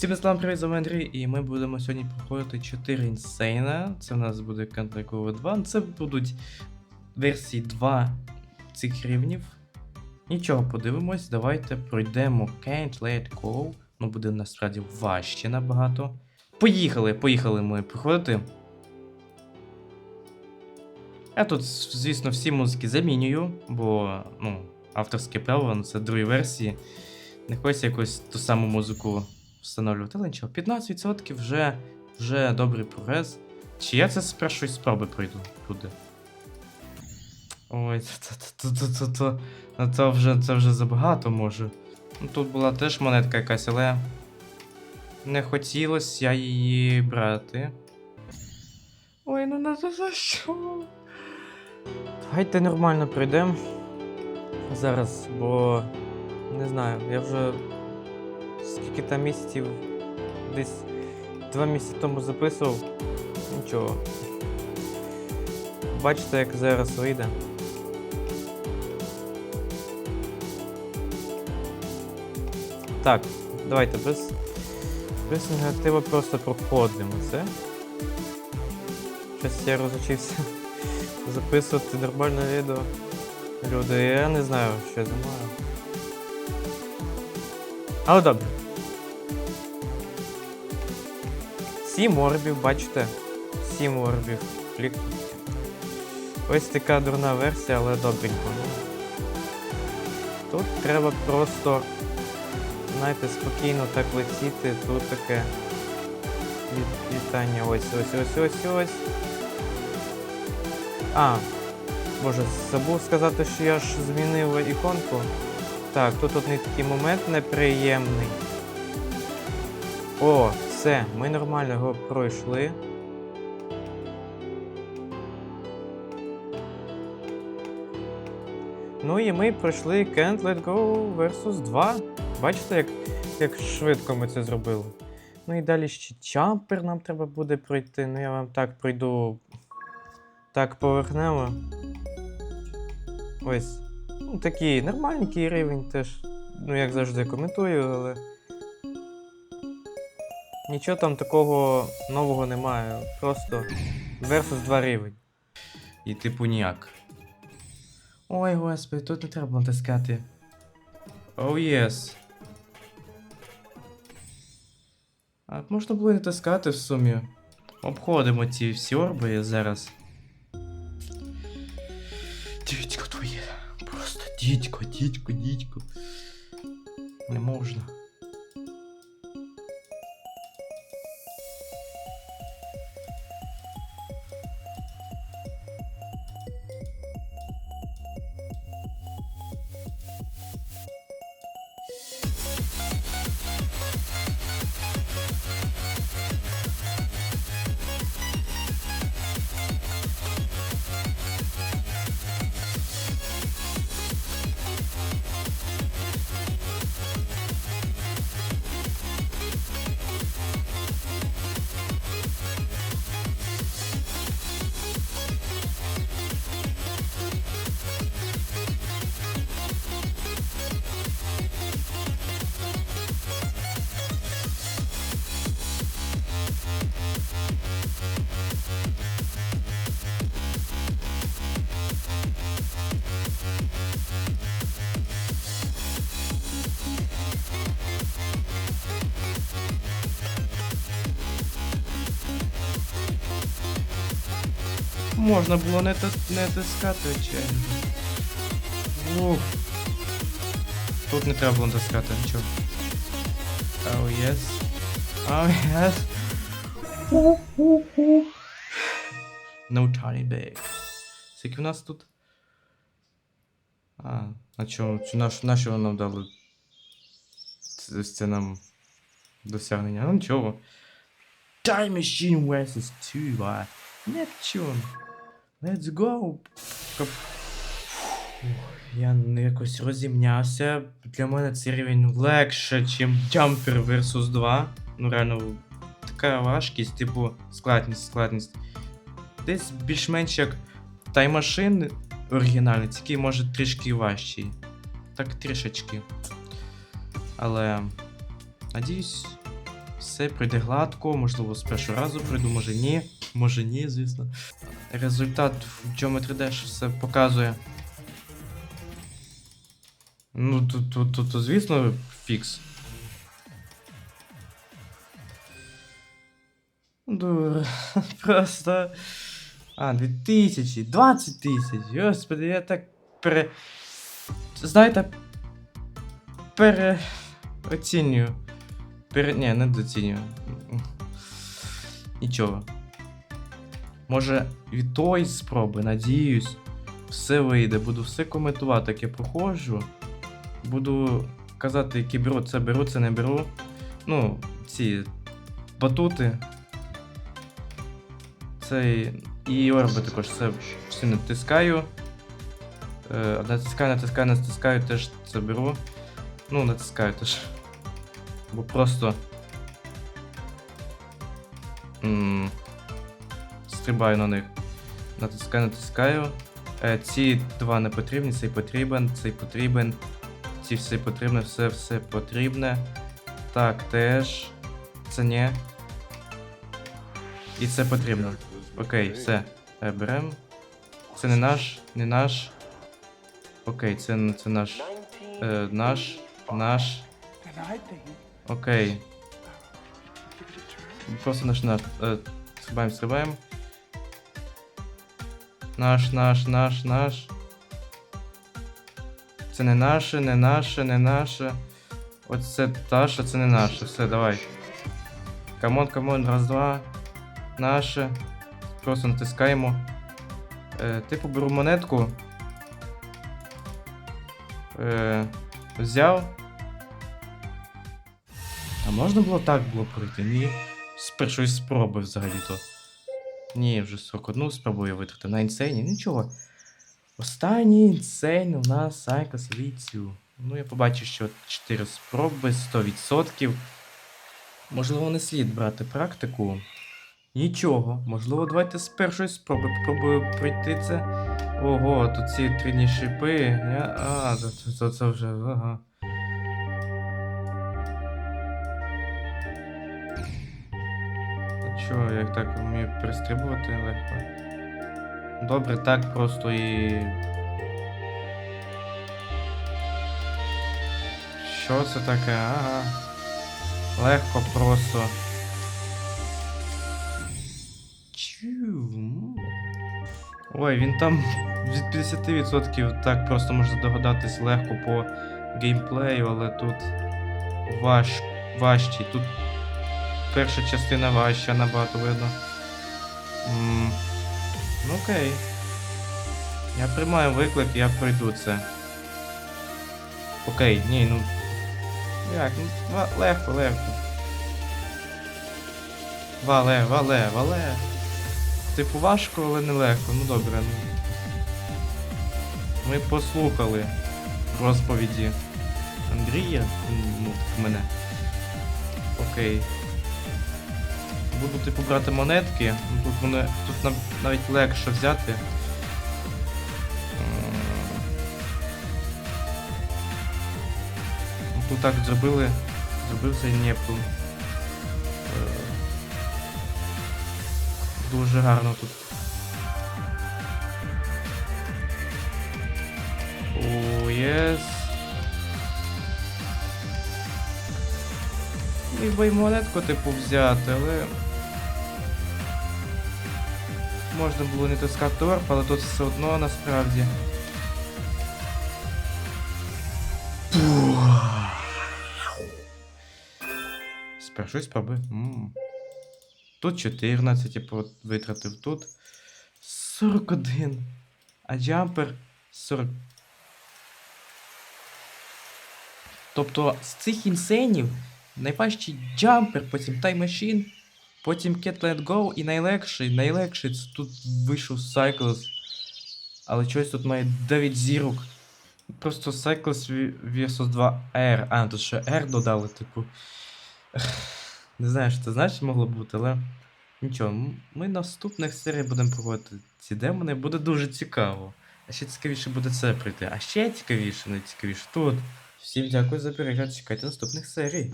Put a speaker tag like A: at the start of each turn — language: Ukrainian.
A: Всім слава привіт, з вами Андрій, і ми будемо сьогодні проходити 4 інсейна. Це в нас буде Contra 2. Це будуть версії 2 цих рівнів. Нічого, подивимось, давайте пройдемо Can't Let Go. Ну, буде насправді важче набагато. Поїхали, поїхали ми проходити. Я тут, звісно, всі музики замінюю, бо ну, авторське право, ну, це другі версії. Не хочеться якось ту саму музику встановлювати ленчого. 15% вже вже добрий прогрес. Чи я це з першої спроби пройду туди? Ой, то-то-то-то-то. це вже це вже забагато може. Ну, Тут була теж монетка якась, але не хотілося її брати. Ой, ну на за що? Давайте нормально пройдемо зараз, бо не знаю, я вже скільки там місяців десь два місяці тому записував. Нічого. Бачите, як зараз вийде. Так, давайте без, без негатива просто проходимо це. Щось я розучився записувати нормальне відео. Люди, я не знаю, що я знімаю. Але добре. Сім орбів, бачите? Сім орбів. Клік. Ось така дурна версія, але добренько. Тут треба просто, знаєте, спокійно так летіти. Тут таке вітання. Ось, ось, ось, ось, ось. А, Боже, забув сказати, що я ж змінив іконку. Так, тут один такий момент неприємний. О, все, ми нормально його пройшли. Ну і ми пройшли Can't Let Go vs 2. Бачите, як, як швидко ми це зробили. Ну і далі ще чампер нам треба буде пройти. Ну я вам так пройду. Так поверхнево. Ось. Ну, такий нормальненький рівень теж. Ну, як завжди, коментую, але. Нічого там такого нового немає. Просто versus 2 рівень. І типу ніяк. Ой, господи, тут не треба натискати. Оу, oh, єс. А можна було і натискати в сумі. Обходимо ці всі орби зараз. Дідько твоє. Просто дідько, дідько, дідько. Не можна. Можна було не, не тискати, очевидно. Ух. Тут не треба було натискати, нічого. Oh, yes. Oh, yes. No tiny bag. Скільки в нас тут? А, а чого, чи наш, на що нам дали? Це, це нам досягнення. Ну нічого. Time Machine vs 2, а. Neptune. Let's go. Кап- Фух, якось розімнявся. Для мене цей рівень легше, ніж Jumper vs 2. Ну реально, така важкість, типу, складність, складність. Десь більш-менш як Machine оригінальний, тільки може трішки важчий. Так трішечки. Але. Надіюсь, Все пройде гладко, можливо, з першого разу пройду, може ні. Може ні, звісно. Результат в Geometry Dash все показує. Ну, тут, тут, тут, звісно, фікс. Дура. Просто. А, 2000, 20 тисяч. Господи, я так пере. Знаєте. Переоцінюю. Пере... Ні, не доцінюю. Нічого. Може, від тої спроби, надіюсь, все вийде. Буду все коментувати, як я проходжу. Буду казати, які беру, це беру, це не беру. Ну, ці батути. Цей. І орби також це всі натискаю. Е, натискаю, натискаю, натискаю, теж це беру. Ну, натискаю теж. Бо просто. Стрибаю на них. Натискаю, натискаю. Е, ці два не потрібні, цей потрібен, цей потрібен. Ці все потрібне, все все потрібне. Так, теж. Це ні. І це потрібно. Окей, все. Е, Берем. Це не наш, не наш. Окей, це, це наш. Е, наш. Наш. Окей. Просто наш наш. Е, стрибаємо, стрибаємо. Наш, наш, наш, наш. Це не наше, не наше, не наше. Оце Таша, це не наше. Все, давай. Камон, камон, раз, два. Наше. Просто натискаємо. Е, типу беру монетку. Е, взяв. А можна було так було пройти? Ні. З першої спроби взагалі-то. Ні, вже 41 спробу я витратив. На інсейні, нічого. Останній інсейн у нас Сайкос Віцю. Ну, я побачив, що 4 спроби, 100%. Можливо, не слід брати практику. Нічого. Можливо, давайте з першої спроби попробую пройти це. Ого, тут ці трійні шипи. А, це, це, це вже. Ага. Чого, як так вмію перестрибувати легко? Добре, так просто і. Що це таке? Ага. Легко просто. Чу. Ой, він там від 50% так просто можна догадатись легко по геймплею, але тут важ, важчий. Тут перша частина важча набагато видно. Ну окей. Я приймаю виклик, я пройду це. Окей, ні, ну. Як? Ну, легко, легко. Вале, вале, вале. Типу важко, але не легко. Ну добре. Ну. Ми послухали розповіді Андрія. Ну, мене. Окей. Буду типу брати монетки. Тут мене тут нам навіть легше взяти. Тут так зробили. Зробив цей Нептун. Е, Дуже гарно тут. О, єс. Й монетку типу взяти, але. Можна було не таскати орб, але тут все одно насправді. З першої спроби. Тут 14, типу, от витратив тут 41. А джампер 40. Тобто з цих інсейнів найважчий джампер, потім таймашін, потім Cat Let Go і найлегший, найлегший це тут вийшов Cycles. Але щось тут має 9 зірок. Просто Cycles V- versus 2 R. А, тут ще R додали, типу. Не знаю, що це значить могло бути, але. Нічого, ми наступних серій будемо проводити ці демони, буде дуже цікаво. А ще цікавіше буде це прийти. А ще цікавіше, не цікавіше тут. Всім дякую за перегляд, чекайте наступних серій.